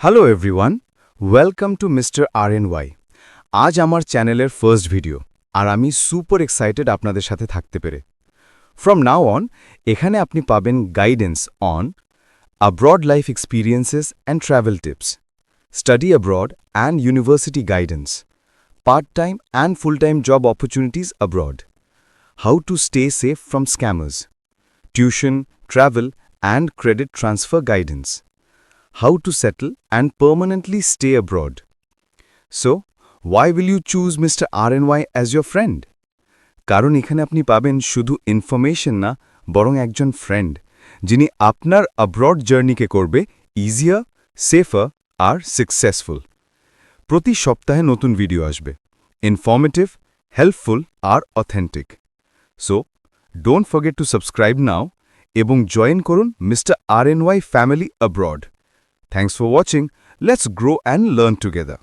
Hello everyone welcome to mister R N Y আজ আমার চ্যানেলের ফার্স্ট ভিডিও আর আমি সুপার এক্সাইটেড আপনাদের সাথে থাকতে পেরে। ফ্রম নাও অন এখানে আপনি পাবেন guidance on abroad life experiences and travel tips study abroad and university guidance part time and full time job opportunities abroad how to stay safe from scammers, tuition, travel, and credit transfer guidance, how to settle and permanently stay abroad. So, why will you choose Mr. RNY as your friend? কারণ এখানে আপনি পাবেন শুধু information না বরং একজন friend যিনি আপনার অব্রড জার্নিকে করবে ইজিয়ার সেফার আর সাকসেসফুল প্রতি সপ্তাহে নতুন ভিডিও আসবে informative helpful R authentic so don't forget to subscribe now এবং জয়েন করুন mister R N Y family abroad Thanks for watching. Let's grow and learn together.